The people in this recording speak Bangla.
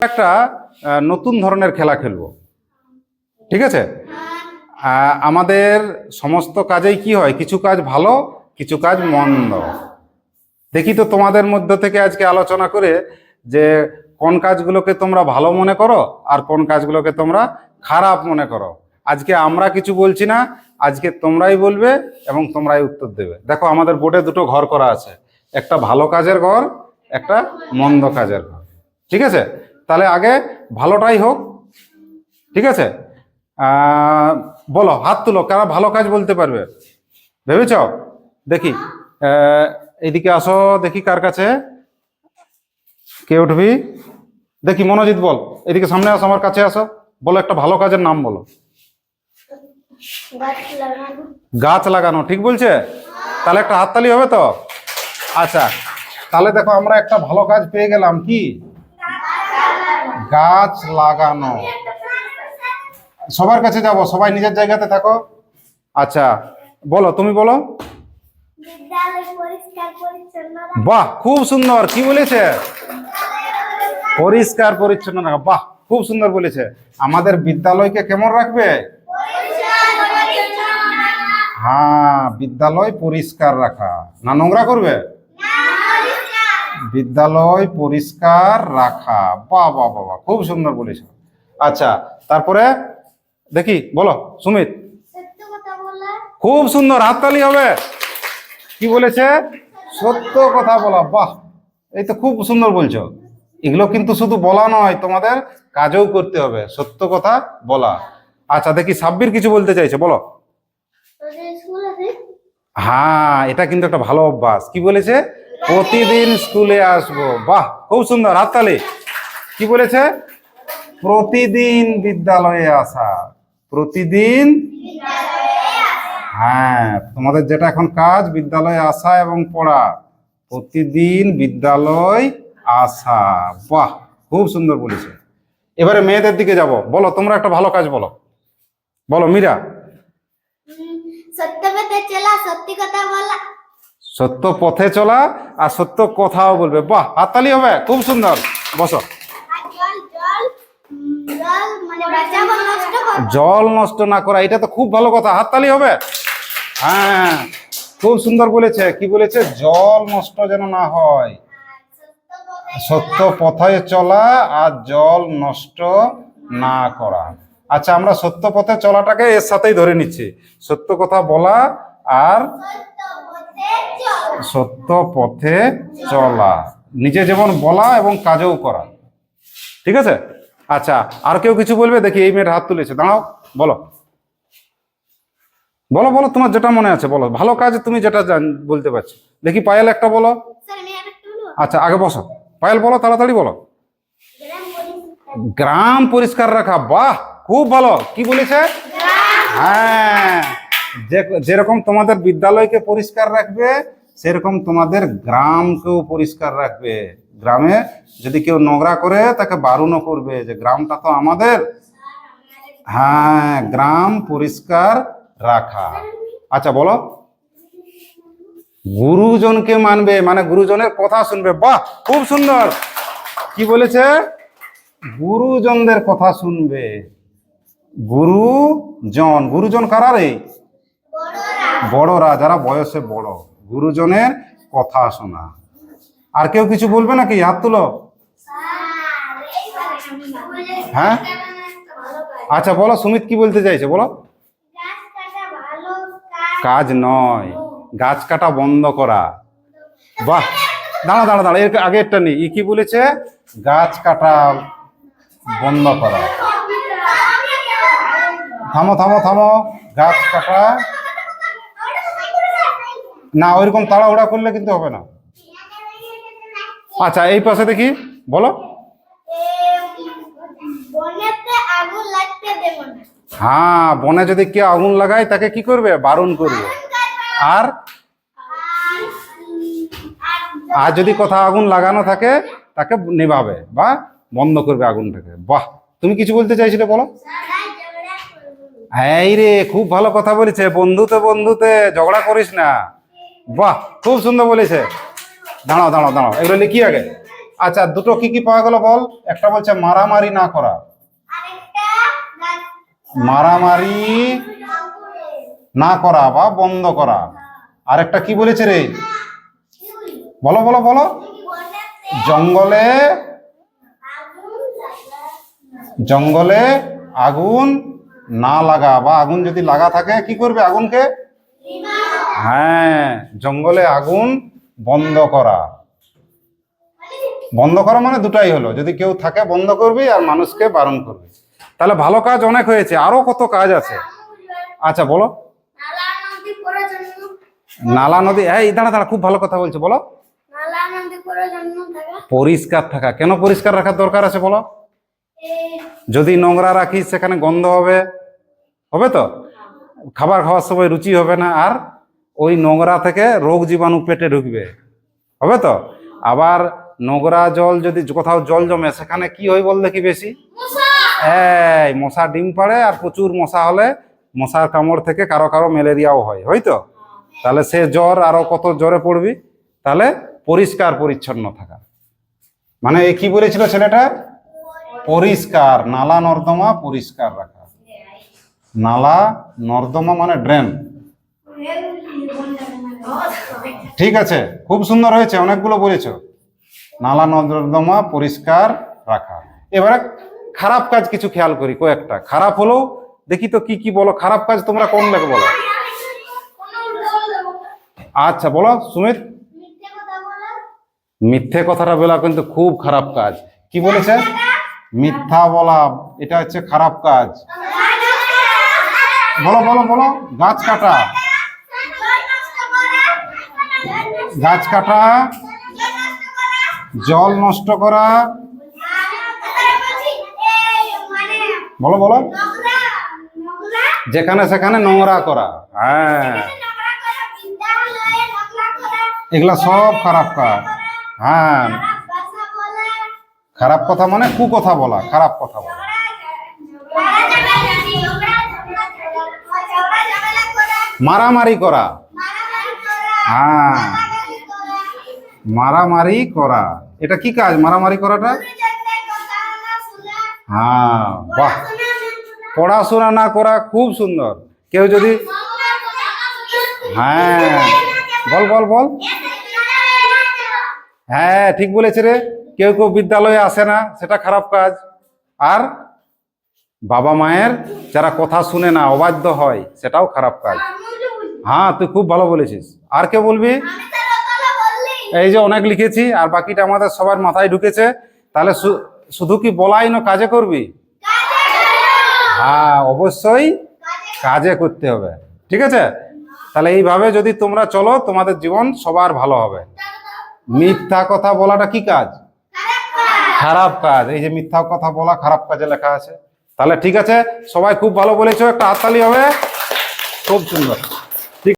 একটা নতুন ধরনের খেলা খেলব। ঠিক আছে? আমাদের সমস্ত কাজেই কি হয়? কিছু কাজ ভালো, কিছু কাজ মন্দ। দেখি তো তোমাদের মধ্য থেকে আজকে আলোচনা করে যে কোন কাজগুলোকে তোমরা ভালো মনে করো আর কোন কাজগুলোকে তোমরা খারাপ মনে করো। আজকে আমরা কিছু বলছি না, আজকে তোমরাই বলবে এবং তোমরাই উত্তর দেবে। দেখো, আমাদের বোর্ডে দুটো ঘর করা আছে। একটা ভালো কাজের ঘর, একটা মন্দ কাজের ঘর। ঠিক আছে? তাহলে আগে ভালোটাই হোক ঠিক আছে? বলো হাত তুলো কারা ভালো কাজ বলতে পারবে? ভেবেছ? দেখি এদিকে আসো দেখি কার কাছে। কে উঠবি? দেখি মনোজিৎ বল এদিকে সামনে আসো আমার কাছে আসো। বলো একটা ভালো কাজের নাম বলো। গাছ লাগানো। গাছ লাগানো ঠিক বলছে? তাহলে একটা হাততালি হবে তো? আচ্ছা তাহলে দেখো আমরা একটা ভালো কাজ পেয়ে গেলাম কি? গাছ লাগানো। সবার কাছে যাব সবাই নিজের জায়গাতে থাকো। আচ্ছা বলো তুমি বলো। বাহ খুব সুন্দর কি বলেছে? পরিষ্কার পরিচ্ছন্ন রাখা বাহ খুব সুন্দর বলেছে। আমাদের বিদ্যালয়কে কেমন রাখবে? হ্যাঁ বিদ্যালয় পরিষ্কার রাখা। না নোংরা করবে? বিদ্যালয় পরিষ্কার রাখা। বাহ বাহ বাহ বাহ, খুব সুন্দর বলেছ। আচ্ছা তারপরে দেখি বলো সুমিত। খুব সুন্দর হাততালি হবে। কি বলেছে? সত্য কথা বলা বাহ এই তো খুব সুন্দর বলছো। এগুলো কিন্তু শুধু বলা নয় তোমাদের কাজও করতে হবে সত্য কথা বলা। আচ্ছা দেখি সাব্বির কিছু বলতে চাইছে বলো। হ্যাঁ এটা কিন্তু একটা ভালো অভ্যাস। কি বলেছে? প্রতিদিন স্কুলে আসব। বাহ, খুব সুন্দর। হাততালি। কি বলেছে? প্রতিদিন বিদ্যালয়ে আসা। প্রতিদিন? হ্যাঁ তোমাদের যেটা এখন কাজ, বিদ্যালয়ে আসা এবং পড়া। প্রতিদিন বিদ্যালয় আসা। বাহ, খুব সুন্দর বলেছে। এবারে মেয়েদের দিকে যাব। বলো, তোমরা একটা ভালো কাজ বলো। বলো, মীরা। সত্যি কথা বলা। সত্য পথে চলা আর সত্য কথাও বলবে। বাহ, হাততালি হবে, খুব সুন্দর। বসো। জল নষ্ট না করা, এটা তো খুব ভালো কথা, হাততালি হবে। হ্যাঁ খুব সুন্দর বলেছে। কি বলেছে? জল নষ্ট যেন না হয়। সত্য পথে চলা আর জল নষ্ট না করা। আচ্ছা আমরা সত্য পথে চলাটাকে এর সাথেই ধরে নিচ্ছি। সত্য কথা বলা আর সত্য পথে চল। নিজে যেমন বলা এবং কাজও করা। ঠিক আছে? আচ্ছা আর কেউ কিছু বলবে? দেখি এই মেয়েটা হাত তুলেছে। দাঁড়াও বলো। বলো বলো তোমার যেটা মনে আছে বলো। ভালো কাজ তুমি যেটা জান- বলতে পারছ। দেখি পায়েল একটা বলো। আচ্ছা আগে বসো। পায়েল বলো তাড়াতাড়ি বলো। গ্রাম পরিষ্কার। রাখা বাহ! খুব ভালো। কি বলেছে? হ্যাঁ। যেরকম তোমাদের বিদ্যালয়কে পরিষ্কার রাখবে, সেরকম তোমাদের গ্রামকেও পরিষ্কার রাখবে। গ্রামে যদি কেউ নোংরা করে, তাকে বারণও করবে যে, গ্রামটা তো আমাদের। হ্যাঁ গ্রাম পরিষ্কার রাখা। আচ্ছা বলো। গুরুজনকে মানবে মানে গুরুজনের কথা শুনবে। বাহ, খুব সুন্দর। কি বলেছে? গুরুজনদের কথা শুনবে। গুরুজন গুরুজন কারা রে? বড়রা যারা বয়সে বড়, গুরুজনের কথা শোনা। আর কেউ কিছু বলবে নাকি? হাত তুলো। হ্যাঁ? আচ্ছা বলো, সুমিত কি বলতে চাইছে? বলো। কাজ নয়। গাছ কাটা বন্ধ করা। বাহ! দাঁড়া দাঁড়া দাঁড়া, এর আগে একটা নেই। কি বলেছে? গাছ কাটা বন্ধ করা। থামো থামো থামো। গাছ কাটা না, ওইরকম তাড়াহুড়া করলে কিন্তু হবে না। আচ্ছা এই পাশে দেখি, বলো। হ্যাঁ বনে যদি কেউ আগুন লাগায়, তাকে কি করবে? বারণ করবে। আর? আর যদি কোথাও আগুন লাগানো থাকে, তাকে নেভাবে বা বন্ধ করবে আগুনটাকে। বাহ, তুমি কিছু বলতে চাইছিলে, বলো। এই রে, খুব ভালো কথা বলেছে। বন্ধুতে বন্ধুতে, ঝগড়া করিস না। বাহ, খুব সুন্দর বলেছে। দাঁড়াও দাঁড়াও দাঁড়াও, এগুলো লিখি আগে। আচ্ছা দুটো কি কি পাওয়া গেল বল? একটা বলছে মারামারি না করা। মারামারি না করা বা বন্ধ করা। আরেকটা কি বলেছে রে? বলো বলো বলো। জঙ্গলে জঙ্গলে আগুন না লাগা বা আগুন যদি লাগা থাকে, কি করবে আগুনকে? হ্যাঁ জঙ্গলে আগুন বন্ধ করা। বন্ধ করা মানে দুটাই হলো, যদি কেউ থাকে বন্ধ করবি আর মানুষকে বারণ করবি। তাহলে ভালো কাজ অনেক হয়েছে, আরও কত কাজ আছে? আচ্ছা বলো। নালা নদী হ্যাঁ দাঁড়া দাঁড়া, খুব ভালো কথা বলছো, বলো। পরিষ্কার থাকা, কেন পরিষ্কার রাখার দরকার আছে, বলো। যদি নোংরা রাখিস, সেখানে গন্ধ হবে। হবে তো? খাবার খাওয়ার সময় রুচি হবে না, আর ওই নোংরা থেকে রোগ জীবাণু পেটে ঢুকবে। হবে তো? আবার নোংরা জল যদি কোথাও জল জমে সেখানে কি হয় বল দেখি বেশি? এই মশা ডিম পাড়ে আর প্রচুর মশা হলে মশার কামড় থেকে কারও কারও ম্যালেরিয়াও হয় হয়তো তাহলে সে জ্বর আরও কত জ্বরে পড়বি? তাহলে পরিষ্কার পরিচ্ছন্ন থাকা। মানে এ কি বলেছিল ছেলেটা? পরিষ্কার নালা নর্দমা পরিষ্কার রাখা। নালা নর্দমা মানে ড্রেন ঠিক আছে, খুব সুন্দর হয়েছে, অনেকগুলো বলেছ। নালা নর্দমা পরিষ্কার রাখা। এবারে খারাপ কাজ কিছু খেয়াল করি, কয়েকটা। খারাপ হলো দেখি তো কি কি বলো, খারাপ কাজ তোমরা কোন লেখো বলো? আচ্ছা বলো, সুমিত। মিথ্যে কথাটা বলা কিন্তু খুব খারাপ কাজ। কি বলেছে? মিথ্যা বলা, এটা হচ্ছে খারাপ কাজ। বলো বলো বলো, গাছ কাটা। গাছ কাটা, জল নষ্ট করা। বলো বলো। যেখানে সেখানে নোংরা করা। হ্যাঁ। এগুলা সব খারাপ কাজ। হ্যাঁ। খারাপ কথা মানে কু কথা বলা, খারাপ কথা বলা। মারামারি করা। হ্যাঁ। মারামারি করা। এটা কি কাজ? মারামারি করাটা? হ্যাঁ বাহ। পড়াশোনা না করা খুব সুন্দর। কেউ যদি হ্যাঁ। বল বল বল। হ্যাঁ ঠিক বলেছে রে। কেউ কেউ বিদ্যালয়ে আসে না, সেটা খারাপ কাজ। আর বাবা মায়ের যারা কথা শুনে না, অবাধ্য হয়, সেটাও খারাপ কাজ। হ্যাঁ তুই খুব ভালো বলেছিস। আর কে বলবি? এই যে অনেক লিখেছি, আর বাকিটা আমাদের সবার মাথায় ঢুকেছে। তাহলে শুধু কি বলাই না কাজে করবি? হ্যাঁ অবশ্যই কাজে করতে হবে। ঠিক আছে? তাহলে এইভাবে যদি তোমরা চলো, তোমাদের জীবন সবার ভালো হবে। মিথ্যা কথা বলাটা কি কাজ? খারাপ কাজ। এই যে মিথ্যা কথা বলা খারাপ কাজে লেখা আছে। তাহলে ঠিক আছে, সবাই খুব ভালো বলেছ, একটা হাততালি হবে। খুব সুন্দর।